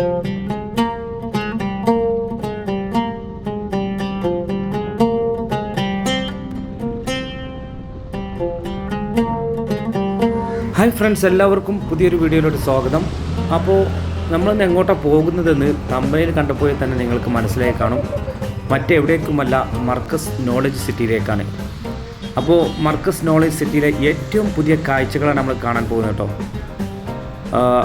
Hi friends എല്ലാവർക്കും പുതിയൊരു വീഡിയോയിലോട്ട് സ്വാഗതം. അപ്പോൾ നമ്മളിന്ന് എങ്ങോട്ടാണ് പോകുന്നതെന്ന് തമ്പയിൽ കണ്ടപ്പോൾ തന്നെ നിങ്ങൾക്ക് മനസ്സിലായി കാണും. മറ്റെവിടേക്കുമല്ല മർക്കസ് നോളജ് സിറ്റിയിലേക്കാണ് അപ്പോൾ മർക്കസ് നോളജ് സിറ്റിയിലെ ഏറ്റവും പുതിയ കാഴ്ചകളാണ് നമ്മൾ കാണാൻ പോകുന്നത് കേട്ടോ.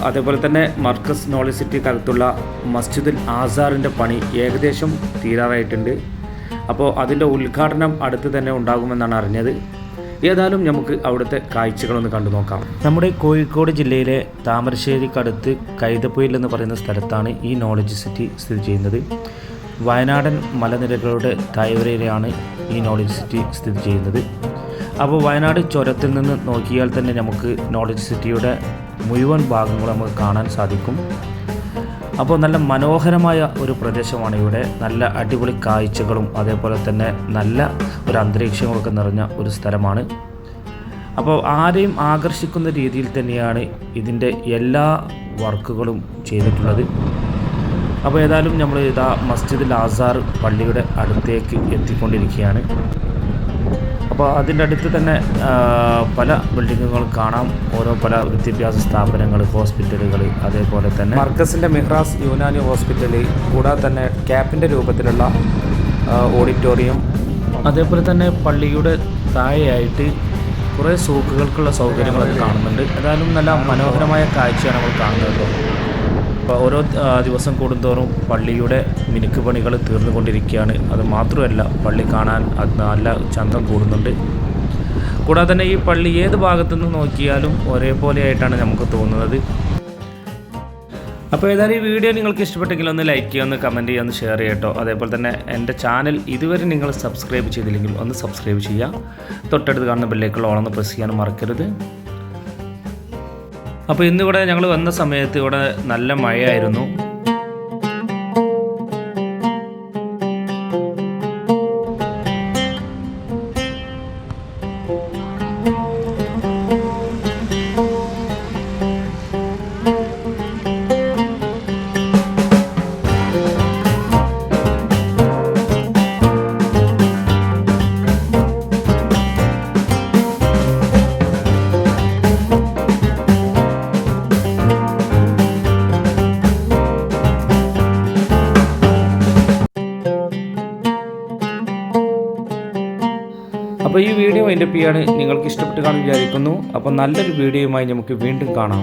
അതേപോലെ തന്നെ മർക്കസ് നോളജ് സിറ്റിക്കകത്തുള്ള മസ്ജിദുൽ ആസാറിന്റെ പണി ഏകദേശം തീരാറായിട്ടുണ്ട്. അപ്പോൾ അതിന്റെ ഉദ്ഘാടനം അടുത്ത് തന്നെ ഉണ്ടാകുമെന്നാണ് അറിഞ്ഞത്. ഏതായാലും നമുക്ക് അവിടുത്തെ കാഴ്ചകളൊന്ന് കണ്ടു നോക്കാം. നമ്മുടെ കോഴിക്കോട് ജില്ലയിലെ താമരശ്ശേരിക്കടുത്ത് കൈതപ്പൊയിൽ എന്ന് പറയുന്ന സ്ഥലത്താണ് ഈ നോളജ് സിറ്റി സ്ഥിതി ചെയ്യുന്നത്. വയനാടൻ മലനിരകളുടെ താഴ്വരയിലാണ് ഈ നോളജ് സിറ്റി സ്ഥിതി ചെയ്യുന്നത്. അപ്പോൾ വയനാട് ചുരത്തിൽ നിന്ന് നോക്കിയാൽ തന്നെ നമുക്ക് നോളജ് സിറ്റിയുടെ മുഴുവൻ ഭാഗങ്ങളും നമുക്ക് കാണാൻ സാധിക്കും. അപ്പോൾ നല്ല മനോഹരമായ ഒരു പ്രദേശമാണ് ഇവിടെ. നല്ല അടിപൊളി കാഴ്ചകളും അതേപോലെ തന്നെ നല്ല ഒരു അന്തരീക്ഷങ്ങളൊക്കെ നിറഞ്ഞ ഒരു സ്ഥലമാണ്. അപ്പോൾ ആരെയും ആകർഷിക്കുന്ന രീതിയിൽ തന്നെയാണ് ഇതിന്റെ എല്ലാ വർക്കുകളും ചെയ്തിട്ടുള്ളത്. അപ്പോൾ ഏതായാലും നമ്മൾ ഇതാ മസ്ജിദ് ലാസാർ പള്ളിയുടെ അടുത്തേക്ക് എത്തിക്കൊണ്ടിരിക്കുകയാണ്. അപ്പോൾ അതിന്റെ അടുത്ത് തന്നെ പല ബിൽഡിങ്ങുകൾ കാണാം. ഓരോ പല വിദ്യാഭ്യാസ സ്ഥാപനങ്ങൾ ഹോസ്പിറ്റലുകൾ അതേപോലെ തന്നെ മർക്കസിന്റെ മിഹ്റാസ് യൂനാനി ഹോസ്പിറ്റലിൽ കൂടാതെ തന്നെ ക്യാപ്പിന്റെ രൂപത്തിലുള്ള ഓഡിറ്റോറിയം. അതേപോലെ തന്നെ പള്ളിയുടെ താഴെയായിട്ട് കുറേ സൂക്കുകൾക്കുള്ള സൗകര്യങ്ങളൊക്കെ കാണുന്നുണ്ട്. ഏതായാലും നല്ല മനോഹരമായ കാഴ്ചയാണ് നമ്മൾ കാണുന്നത്. അപ്പോൾ ഓരോ ദിവസം കൂടുന്തോറും പള്ളിയുടെ മിനുക്ക് പണികൾ തീർന്നുകൊണ്ടിരിക്കുകയാണ്. അത് മാത്രമല്ല പള്ളി കാണാൻ നല്ല ചന്തം കൂടുന്നുണ്ട്. കൂടാതെ തന്നെ ഈ പള്ളി ഏത് ഭാഗത്തു നിന്ന് നോക്കിയാലും ഒരേപോലെ ആയിട്ടാണ് നമുക്ക് തോന്നുന്നത്. അപ്പോൾ ഏതായാലും ഈ വീഡിയോ നിങ്ങൾക്ക് ഇഷ്ടപ്പെട്ടെങ്കിൽ ഒന്ന് ലൈക്ക് ചെയ്യുക ഒന്ന് കമന്റ് ചെയ്യുക ഒന്ന് ഷെയർ ചെയ്യട്ടോ അതേപോലെ തന്നെ എന്റെ ചാനൽ ഇതുവരെ നിങ്ങൾ സബ്സ്ക്രൈബ് ചെയ്തില്ലെങ്കിൽ ഒന്ന് സബ്സ്ക്രൈബ് ചെയ്യുക. തൊട്ടടുത്ത് കാണുന്ന ബെല്ലേക്കുള്ള ഓണം പ്രസ് ചെയ്യാനും മറക്കരുത്. അപ്പോൾ ഇന്നിവിടെ ഞങ്ങൾ വന്ന സമയത്ത് ഇവിടെ നല്ല മഴയായിരുന്നു. അപ്പോൾ ഈ വീഡിയോ എന്റെ പിയാണ് നിങ്ങൾക്ക് ഇഷ്ടപ്പെട്ട് കാണാൻ വിചാരിക്കുന്നു. അപ്പോൾ നല്ലൊരു വീഡിയോയുമായി നമുക്ക് വീണ്ടും കാണാം.